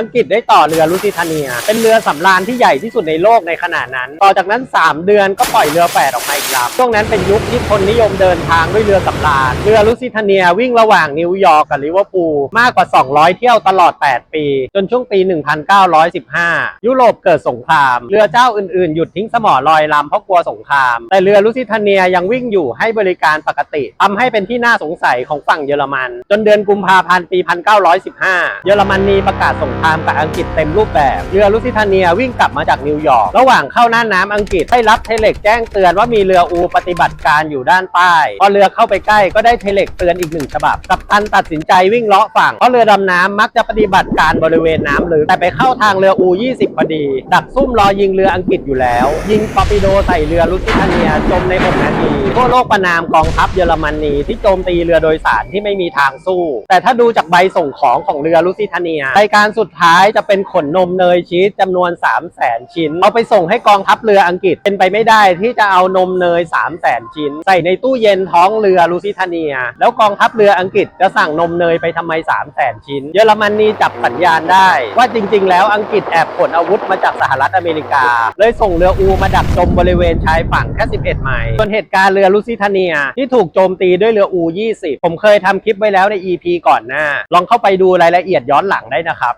อังกฤษได้ต่อเรือลูซิทาเนีย เป็นเรือสำราญที่ใหญ่ที่สุดในโลกในขณะนั้น ต่อจากนั้น 3 เดือนก็ปล่อยเรือแฝดออกมาอีกลำช่วงนั้นเป็นยุคที่คนนิยมเดินทางด้วยเรือสำราญ เรือลูซิทาเนียวิ่งระหว่างนิวยอร์กกับลิเวอร์พูลมากกว่า 200 เที่ยวตลอด 8 ปี จนช่วงปี 1915 ยุโรปเกิดสงคราม เรือเจ้าอื่นๆ หยุดทิ้งสมอลอยลำเพราะกลัวสงคราม แต่เรือลูซิทาเนียยังวิ่งอยู่ให้บริการปกติทำให้เป็นที่น่าสงสัยของฝั่งเยอรมัน จนเดือนกุมภาพันธ์ปี 1915 เยอรมนีประกาศสงครามามกับอังกฤษเต็มรูปแบบ เรือลูซิทาเนียวิ่งกลับมาจากนิวยอร์ก ระหว่างเข้าหน้าน้ำอังกฤษได้รับเทเล็กแจ้งเตือนว่ามีเรืออูปฏิบัติการอยู่ด้านใต้ พอเรือเข้าไปใกล้ก็ได้เทเล็กเตือนอีกหนึ่งฉบับ กัปตันตัดสินใจวิ่งเลาะฝั่ง เพราะเรือดำน้ำมักจะปฏิบัติการบริเวณน้ำลึก แต่ไปเข้าทางเรืออู 20 พอดี ดักซุ่มรอยิงเรืออังกฤษอยู่แล้ว ยิงตอปิโดใส่เรือลูซิทาเนียจมใน6นาทีทั่วโลกประนามกองทัพเยอรมนีที่โจมตีเรือโดยสารที่ไม่มีทางสู้ แต่ถ้าดูจากใบส่งของของเรือลูซิทาเนียรายการสุดท้ายจะเป็นขนนมเนยชีสจำนวน 3 0 0แสนชิ้น เอาไปส่งให้กองทัพเรืออังกฤษเป็นไปไม่ได้ที่จะเอานมเนย 3 0 0แสนชิ้น ใส่ในตู้เย็นท้องเรือลูซิทาเนีย แล้วกองทัพเรืออังกฤษจะสั่งนมเนยไปทำไม 3 0 0แสนชิ้น เยอรมนีจับสัญญาณได้ ว่าจริง ๆ แล้วอังกฤษแอบขนอาวุธมาจากสหรัฐอเมริกา เลยส่งเรืออูมาดักจมบริเวณชายฝั่งแค่11ไมล์ส่วนเหตุการณ์เรือลูซิทาเนีย ที่ถูกโจมตีด้วยเรืออู 20 ผมเคยทำคลิปไว้แล้วใน EP ก่อนหน้า ลองเข้าไปดูรายละเอียดย้อนหลังได้นะครับ